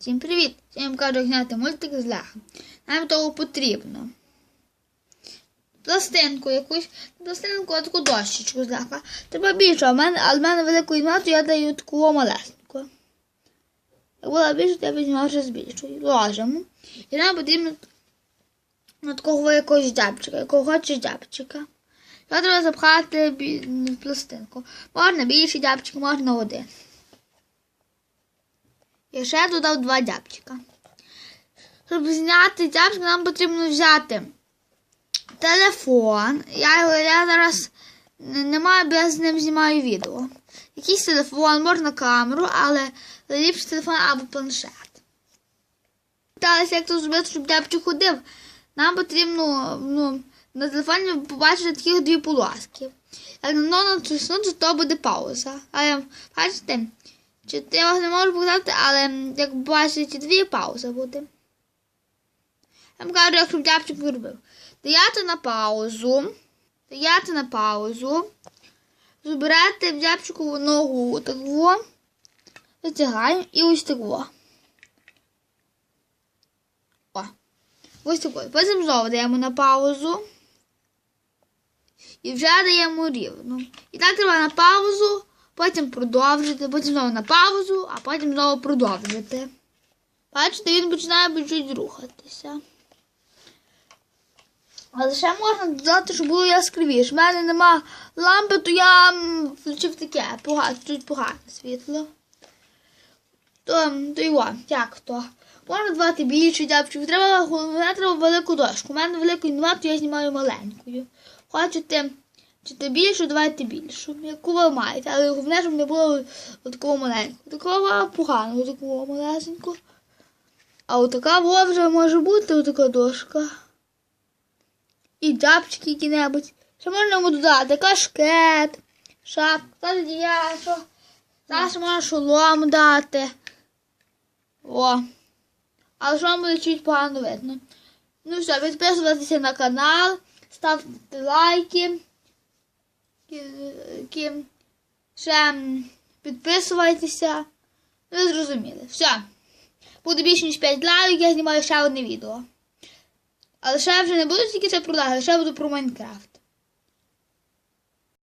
Всім привіт! Я вам кажу, зняти мультик з Лего. Нам того потрібно. Пластинку якусь, пластинку, а таку дощечку з Лего. Треба більше, а в мене, але в мене візьму, то я даю таку малесеньку. Як була більше, то я візьму вже з. Ложимо. І нам потрібно на такого якогось дябчика, якого хочеш дябчика. Його треба запхати пластинку. Можна більший дябчик, можна один. І ще додав два дябчика. Щоб зняти дябчик, нам потрібно взяти телефон. Я, я зараз не маю, бо я з ним знімаю відео. Якийсь телефон, можна камеру, але ліпше телефон або планшет. Питалися, як то зробити, щоб дябчик ходив. Нам потрібно ну, на телефоні побачити такі дві полоски. Як на воно натиснути, то буде пауза. Але бачите, чи я вас не можу показати, але як бачите, дві пауза буде. Я вам кажу, як щоб дябчик зробив. Даєте на паузу, даєте на паузу, зберете в ногу таку, витягаємо і ось таку. О, ось такою. Потім знову даємо на паузу. І вже даємо рівно. І так треба на паузу, потім продовжити, потім знову на паузу, а потім знову продовжити. Бачите, він починає чуть рухатися. Але ще можна додати, щоб було яскравіше. У мене нема лампи, то я включив таке, погано, чуть погане світло. То, то його, як то. Можна давати більше дябчиків. Треба, головне, треба велику дошку. У мене великої немає, то я знімаю маленькою. Хочете чи більшу, давайте більшу. Яку ви маєте. Але головне, щоб не було такого маленького. Такого поганого, такого малесенького. А отака во вже може бути отака дошка. І джапчики які-небудь. Ще можна йому додати кашкет, шапка, одіяло. Зараз можна шолом дати. О. Але що буде чуть погано видно. Ну все, підписуйтесь на канал, ставте лайки. Кі- Ще підписуйтеся. Ви зрозуміли. Все. Буде більше ніж 5 лайків, я знімаю ще одне відео. Але ще вже не буду тільки це про лайки, ще буду про Майнкрафт.